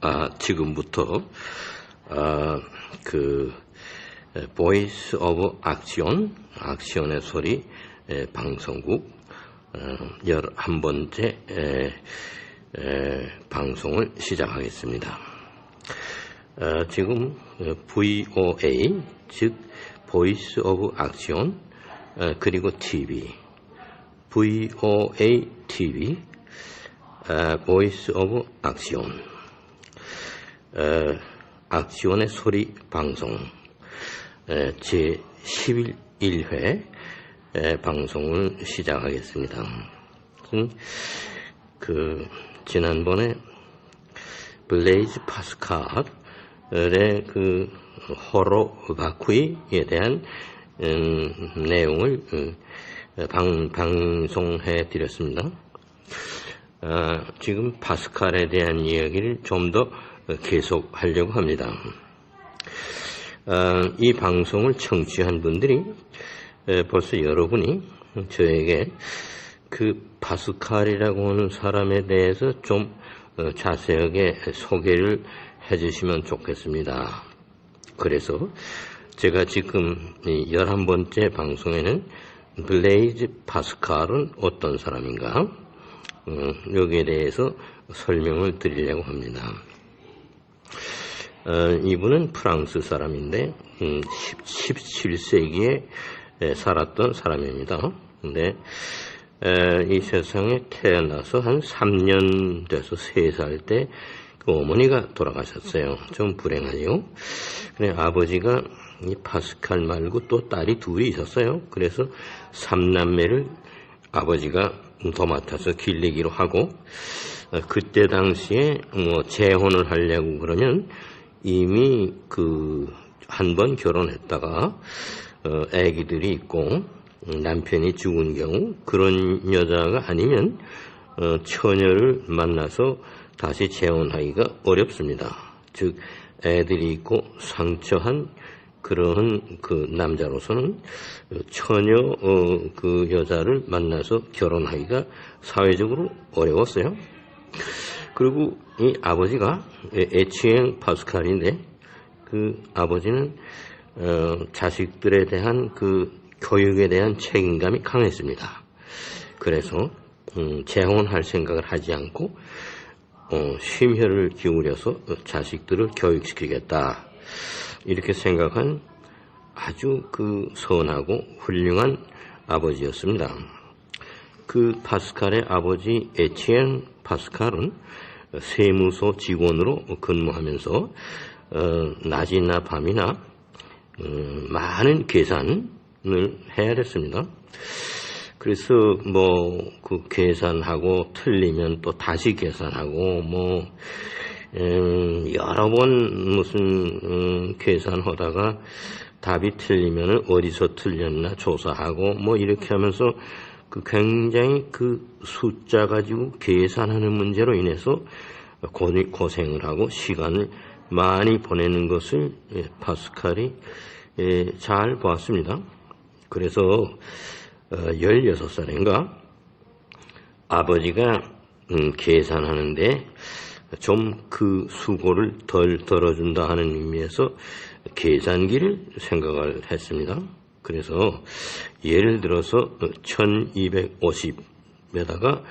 아, 지금부터 아, 그 보이스 오브 악시온, 악시온의 소리 에, 방송국 어, 11번째 에, 에, 방송을 시작하겠습니다. 어, 지금 어, VOA, 즉 보이스 오브 어, 그리고 TV, VOA TV, 보이스 오브 악시온 어, 악시온의 소리 방송 에, 제 11회 방송을 시작하겠습니다. 음, 그 지난번에 블레이즈 파스칼의 그 호로 바쿠이에 대한 음, 내용을 음, 방, 방송해 드렸습니다. 아, 지금 파스칼에 대한 이야기를 좀더 계속 하려고 합니다. 아, 이 방송을 청취한 분들이 에, 벌써 여러분이 저에게 그 파스칼이라고 하는 사람에 대해서 좀 어, 자세하게 소개를 해주시면 좋겠습니다. 그래서 제가 지금 이 11번째 방송에는 블레이즈 파스칼은 어떤 사람인가 어, 여기에 대해서 설명을 드리려고 합니다. 어, 이분은 프랑스 사람인데 음, 17세기에 살았던 사람입니다. 근데 에, 이 세상에 태어나서 한 3년 돼서 3살 때 그 어머니가 돌아가셨어요. 좀 불행하죠. 근데 아버지가 이 파스칼 말고 또 딸이 둘이 있었어요. 그래서 삼남매를 아버지가 도맡아서 길리기로 하고 어, 그때 당시에 뭐 재혼을 하려고 그러면 이미 그 한 번 결혼했다가 어, 아기들이 있고 남편이 죽은 경우 그런 여자가 아니면 어, 처녀를 만나서 다시 재혼하기가 어렵습니다. 즉 애들이 있고 상처한 그러한 그 남자로서는 처녀 어, 그 여자를 만나서 결혼하기가 사회적으로 어려웠어요. 그리고 이 아버지가 에치엥 파스칼인데 그 아버지는 어, 자식들에 대한 그 교육에 대한 책임감이 강했습니다. 그래서 음, 재혼할 생각을 하지 않고 어, 심혈을 기울여서 자식들을 교육시키겠다 이렇게 생각한 아주 그 선하고 훌륭한 아버지였습니다. 그 파스칼의 아버지 에치엔 파스칼은 세무소 직원으로 근무하면서 어, 낮이나 밤이나 어, 많은 계산을 해야 됐습니다. 그래서 뭐 그 계산하고 틀리면 또 다시 계산하고 뭐 음, 여러 번 무슨 음, 계산하다가 답이 틀리면 어디서 틀렸나 조사하고 뭐 이렇게 하면서 그 굉장히 그 숫자 가지고 계산하는 문제로 인해서 고생을 하고 시간을 많이 보내는 것을 예, 파스칼이 예, 잘 보았습니다. 그래서 16살인가 어, 아버지가 음, 계산하는데 좀 그 수고를 덜 덜어준다 하는 의미에서 계산기를 생각을 했습니다. 그래서 예를 들어서 1250에다가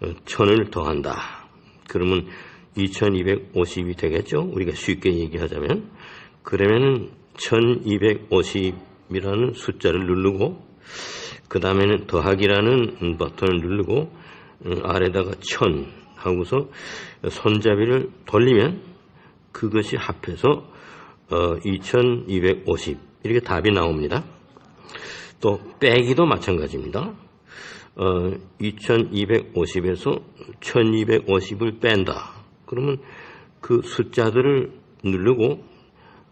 1000을 더한다. 그러면 2250이 되겠죠? 우리가 쉽게 얘기하자면. 그러면은 1250이라는 숫자를 누르고, 그 다음에는 더하기라는 버튼을 누르고, 아래다가 1000 하고서 손잡이를 돌리면 그것이 합해서 2250 이렇게 답이 나옵니다. 또 빼기도 마찬가지입니다. 어, 2250에서 1250을 뺀다. 그러면 그 숫자들을 누르고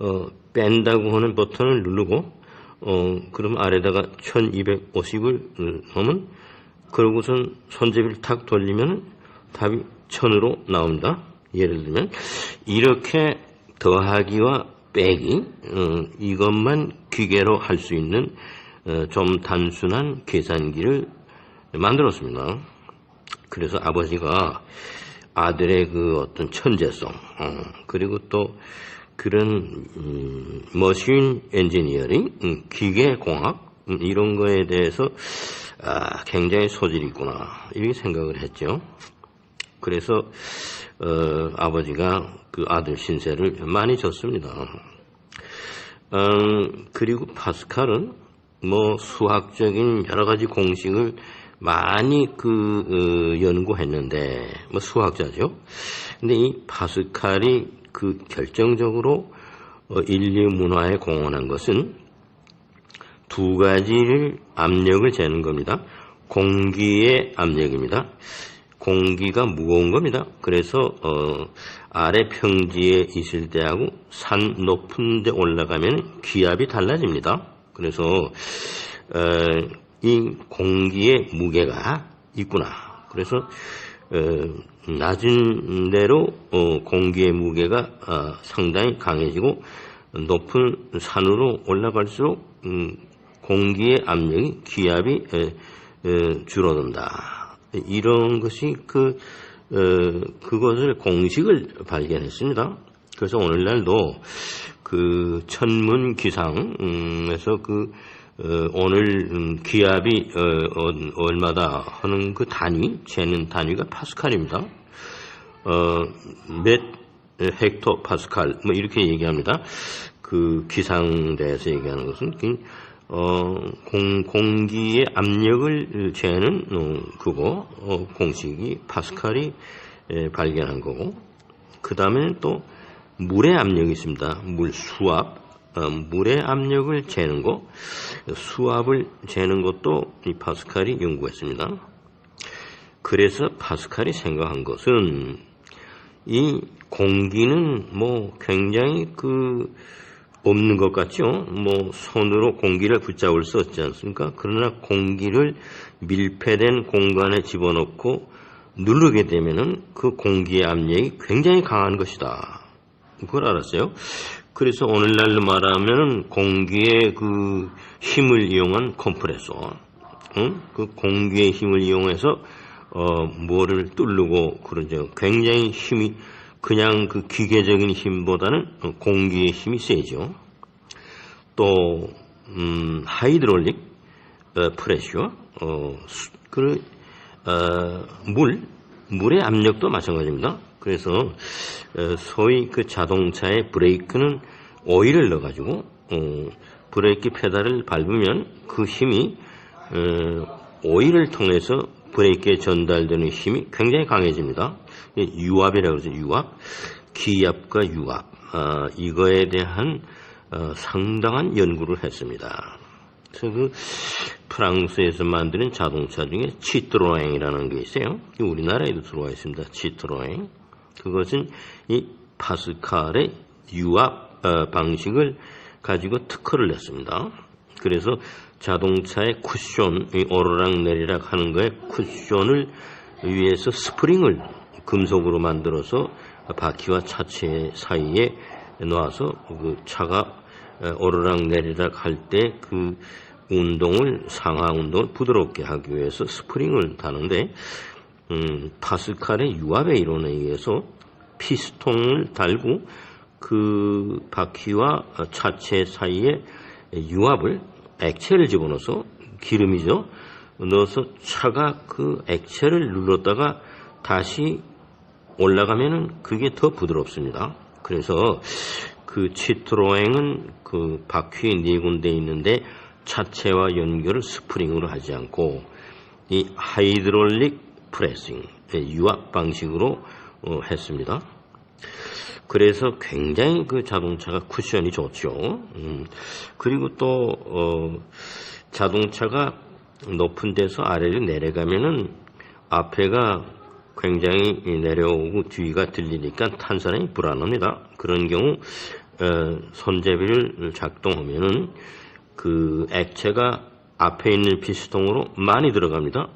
어, 뺀다고 하는 버튼을 누르고 어, 그럼 아래다가 1250을 하면 그러고선 손잡이를 탁 돌리면 답이 1000으로 나옵니다. 예를 들면 이렇게 더하기와 빼기 어, 이것만 기계로 할 수 있는 어, 좀 단순한 계산기를 만들었습니다. 그래서 아버지가 아들의 그 어떤 천재성, 어, 그리고 또 그런 음, 머신 엔지니어링, 음, 기계공학 음, 이런 거에 대해서 아, 굉장히 소질이 있구나 이렇게 생각을 했죠. 그래서 어, 아버지가 그 아들 신세를 많이 줬습니다. 음, 그리고 파스칼은 뭐 수학적인 여러 가지 공식을 많이 그 어, 연구했는데 뭐 수학자죠. 근데 이 파스칼이 그 결정적으로 어, 인류 문화에 공헌한 것은 두 가지를 압력을 재는 겁니다. 공기의 압력입니다. 공기가 무거운 겁니다. 그래서 어, 아래 평지에 있을 때하고 산 높은 데 올라가면 기압이 달라집니다. 그래서 어, 이 공기의 무게가 있구나. 그래서 어, 낮은 대로 어, 공기의 무게가 어, 상당히 강해지고 높은 산으로 올라갈수록 음, 공기의 압력이 기압이 에, 에, 줄어든다. 이런 것이 그 어, 그것을 공식을 발견했습니다. 그래서 오늘날도 그 천문 기상에서 그 어, 오늘 음, 기압이 어, 어, 얼마다 하는 그 단위 재는 단위가 파스칼입니다. 어, 몇 헥토 파스칼 뭐 이렇게 얘기합니다. 그 기상대에서 얘기하는 것은 그, 어, 공, 공기의 압력을 재는 어, 그거 어, 공식이 파스칼이 에, 발견한 거고 그 다음에는 또 물의 압력이 있습니다. 물 수압 어, 물의 압력을 재는 거 수압을 재는 것도 이 파스칼이 연구했습니다. 그래서 파스칼이 생각한 것은 이 공기는 뭐 굉장히 그 없는 것 같죠? 뭐 손으로 공기를 붙잡을 수 없지 않습니까? 그러나 공기를 밀폐된 공간에 집어넣고 누르게 되면은 그 공기의 압력이 굉장히 강한 것이다. 그걸 알았어요. 그래서 오늘날로 말하면 공기의 그 힘을 이용한 컴프레서, 응? 그 공기의 힘을 이용해서 어 뭐를 뚫르고 그러죠. 굉장히 힘이 그냥 그 기계적인 힘보다는 공기의 힘이 세죠. 또 음, 하이드롤릭 어, 프레셔, 어, 수, 그, 어, 물, 물의 압력도 마찬가지입니다. 그래서 어, 소위 그 자동차의 브레이크는 오일을 넣어가지고 어, 브레이크 페달을 밟으면 그 힘이 어, 오일을 통해서 브레이크에 전달되는 힘이 굉장히 강해집니다. 유압이라고 그러죠. 유압, 기압과 유압 어, 이거에 대한 어, 상당한 연구를 했습니다. 그래서 그 프랑스에서 만드는 자동차 중에 치트로앵이라는 게 있어요. 우리나라에도 들어와 있습니다. 치트로앵. 그것은 이 파스칼의 유압 어, 방식을 가지고 특허를 냈습니다. 그래서 자동차의 쿠션, 오르락 내리락 하는 거에 쿠션을 위해서 스프링을 금속으로 만들어서 바퀴와 차체 사이에 놓아서 그 차가 오르락 내리락 할 때 그 운동을 상하 운동을 부드럽게 하기 위해서 스프링을 다는데 음, 파스칼의 유압의 이론에 의해서 피스톤을 달고 그 바퀴와 차체 사이에 유압을 액체를 집어넣어서 기름이죠. 넣어서 차가 그 액체를 눌렀다가 다시 올라가면은 그게 더 부드럽습니다. 그래서 그 치트로앵은 그 바퀴 네 군데 있는데 차체와 연결을 스프링으로 하지 않고 이 하이드롤릭 프레싱 유압 방식으로 어, 했습니다. 그래서 굉장히 그 자동차가 쿠션이 좋죠. 음, 그리고 또 어, 자동차가 높은 데서 아래로 내려가면은 앞에가 굉장히 내려오고 뒤가 들리니까 탄산이 불안합니다. 그런 경우 어, 손잡이를 작동하면은 그 액체가 앞에 있는 피스통으로 많이 들어갑니다.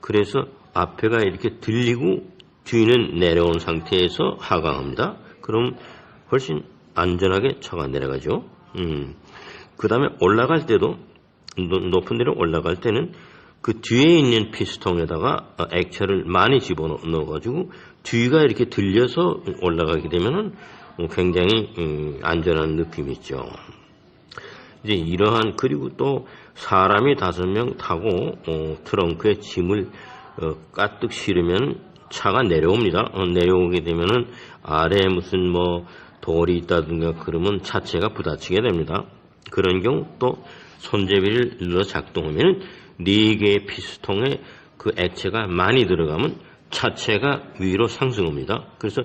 그래서 앞에가 이렇게 들리고 뒤는 내려온 상태에서 하강합니다. 그럼 훨씬 안전하게 차가 내려가죠. 음. 그 다음에 올라갈 때도 높은 데로 올라갈 때는 그 뒤에 있는 피스통에다가 어, 액체를 많이 집어넣어가지고 뒤가 이렇게 들려서 올라가게 되면은 어, 굉장히 음, 안전한 느낌이 있죠. 이제 이러한 그리고 또 사람이 다섯 명 타고 어, 트렁크에 짐을 어, 가득 실으면 차가 내려옵니다. 어, 내려오게 되면은 아래에 무슨 뭐 돌이 있다든가 그러면 차체가 부딪히게 됩니다. 그런 경우 또 손잡이를 눌러 작동하면 네 개의 피스통에 그 액체가 많이 들어가면 차체가 위로 상승합니다. 그래서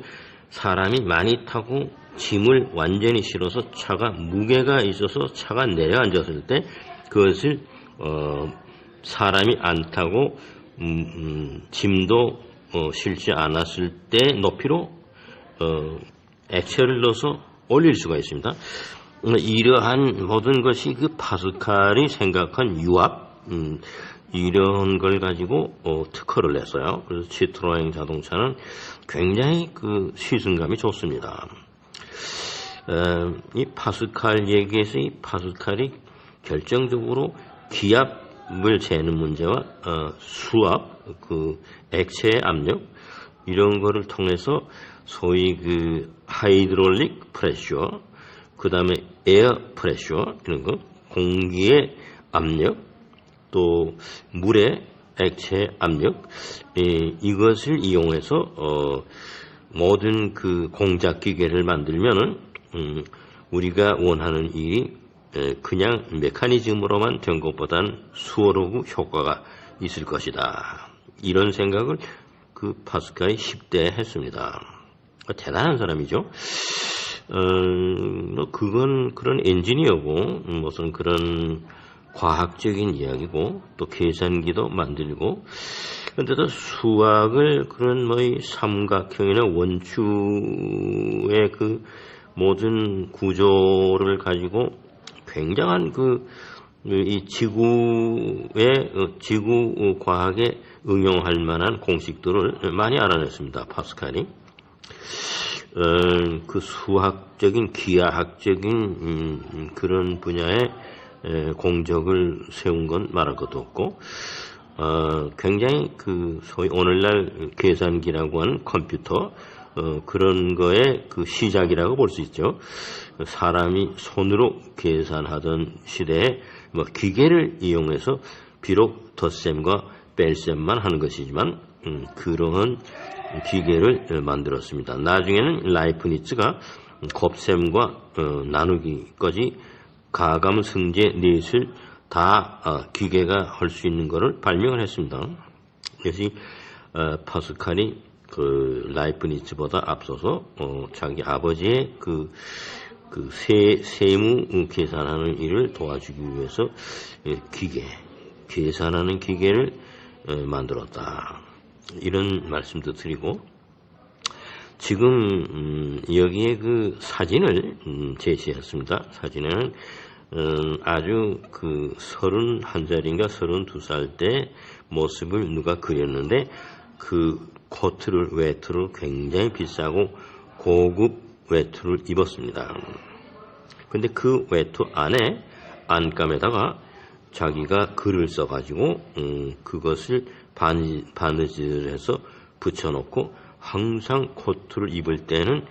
사람이 많이 타고 짐을 완전히 실어서 차가 무게가 있어서 차가 내려앉았을 때 그것을 어, 사람이 안 타고 음, 음, 짐도 어, 실지 않았을 때 높이로 어, 액체를 넣어서 올릴 수가 있습니다. 어, 이러한 모든 것이 그 파스칼이 생각한 유압 음, 이런 걸 가지고 어, 특허를 냈어요. 그래서 치트로행 자동차는 굉장히 그 시승감이 좋습니다. 어, 이 파스칼 얘기에서 이 파스칼이 결정적으로 기압을 재는 문제와 어, 수압, 그 액체의 압력 이런 거를 통해서 소위 그 하이드롤릭 프레셔, 그 다음에 에어 프레셔 이런 거, 공기의 압력, 또 물의 액체 압력 에, 이것을 이용해서 어, 모든 그 공작 기계를 만들면은 음, 우리가 원하는 일이 에, 그냥 메커니즘으로만 된 것보다는 수월하고 효과가 있을 것이다. 이런 생각을 그 파스칼이 10대에 했습니다. 어, 대단한 사람이죠. 어, 뭐 그건 그런 엔지니어고 무슨 그런 과학적인 이야기고 또 계산기도 만들고 근데도 수학을 그런 뭐이 삼각형이나 원추의 그 모든 구조를 가지고 굉장한 그 이 지구의 어, 지구 과학에 응용할 만한 공식들을 많이 알아냈습니다. 파스칼이. 어, 그 수학적인 기하학적인 음, 그런 분야의 에, 공적을 세운 건 말할 것도 없고 어, 굉장히 그 소위 오늘날 계산기라고 하는 컴퓨터 어, 그런 거의 그 시작이라고 볼 수 있죠. 사람이 손으로 계산하던 시대에 뭐 기계를 이용해서 비록 덧셈과 뺄셈만 하는 것이지만 음, 그러한 기계를 만들었습니다. 나중에는 라이프니츠가 곱셈과 어, 나누기까지 가감, 승제, 넷을 다 어, 기계가 할 수 있는 것을 발명을 했습니다. 그래서 어, 파스칼이 그 라이프니츠보다 앞서서 어, 자기 아버지의 그, 그 세, 세무 계산하는 일을 도와주기 위해서 예, 기계, 계산하는 기계를 어, 만들었다. 이런 말씀도 드리고 지금 음, 여기에 그 사진을 음, 제시했습니다. 사진에는 음, 아주 그 서른 한 살인가 서른 두살 때 모습을 누가 그렸는데 그 코트를 외투를 굉장히 비싸고 고급 외투를 입었습니다. 근데 그 외투 안에 안감에다가 자기가 글을 써가지고 음, 그것을 반, 바느질을 해서 붙여놓고 항상 코트를 입을 때는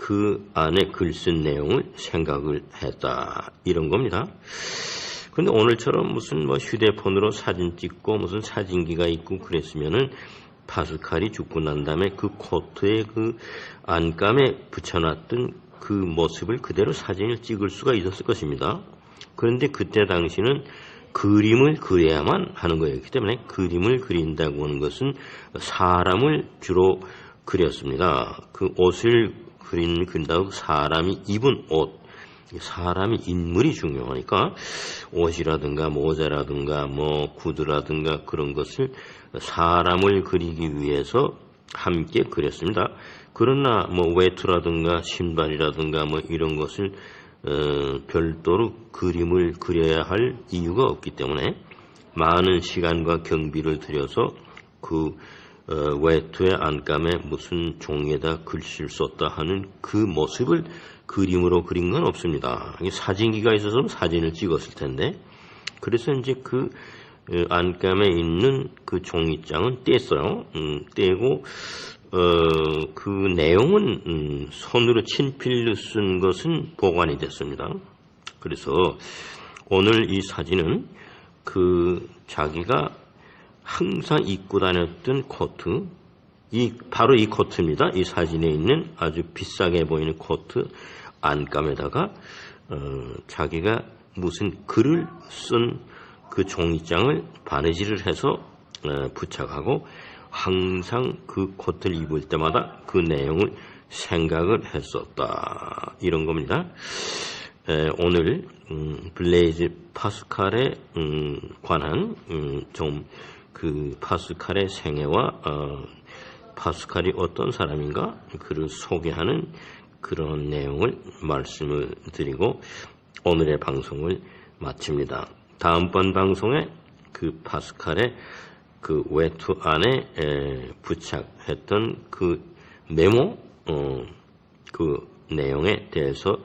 그 안에 글 쓴 내용을 생각을 했다. 이런 겁니다. 근데 오늘처럼 무슨 뭐 휴대폰으로 사진 찍고 무슨 사진기가 있고 그랬으면은 파스칼이 죽고 난 다음에 그 코트에 그 안감에 붙여놨던 그 모습을 그대로 사진을 찍을 수가 있었을 것입니다. 그런데 그때 당시는 그림을 그려야만 하는 거였기 때문에 그림을 그린다고 하는 것은 사람을 주로 그렸습니다. 그 옷을 그린 그린다고 사람이 입은 옷, 사람이 인물이 중요하니까 옷이라든가 모자라든가 뭐 구두라든가 그런 것을 사람을 그리기 위해서 함께 그렸습니다. 그러나 뭐 외투라든가 신발이라든가 뭐 이런 것을 어, 별도로 그림을 그려야 할 이유가 없기 때문에 많은 시간과 경비를 들여서 그 어, 외투의 안감에 무슨 종이에다 글씨를 썼다 하는 그 모습을 그림으로 그린 건 없습니다. 사진기가 있어서 사진을 찍었을 텐데 그래서 이제 그 어, 안감에 있는 그 종이장은 뗐어요. 음, 떼고 어, 그 내용은 음, 손으로 친필로 쓴 것은 보관이 됐습니다. 그래서 오늘 이 사진은 그 자기가 항상 입고 다녔던 코트, 이 바로 이 코트입니다. 이 사진에 있는 아주 비싸게 보이는 코트 안감에다가 어, 자기가 무슨 글을 쓴 그 종이장을 바느질을 해서 어, 부착하고 항상 그 코트를 입을 때마다 그 내용을 생각을 했었다 이런 겁니다. 에, 오늘 음, 블레이즈 파스칼에 음, 관한 음, 좀 그 파스칼의 생애와 어, 파스칼이 어떤 사람인가 그를 소개하는 그런 내용을 말씀을 드리고 오늘의 방송을 마칩니다. 다음번 방송에 그 파스칼의 그 외투 안에 에, 부착했던 그 메모 어, 그 내용에 대해서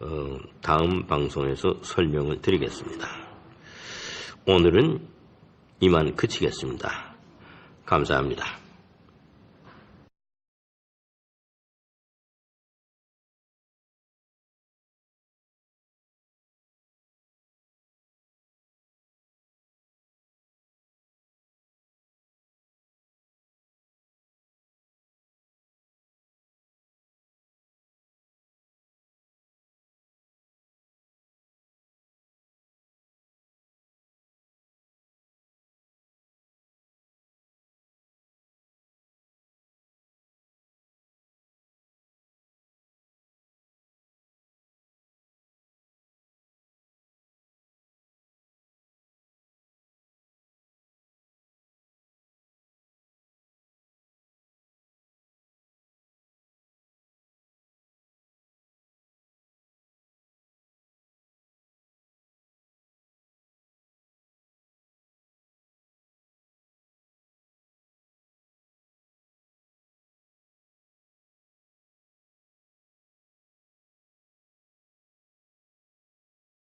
어, 다음 방송에서 설명을 드리겠습니다. 오늘은 이만 그치겠습니다. 감사합니다.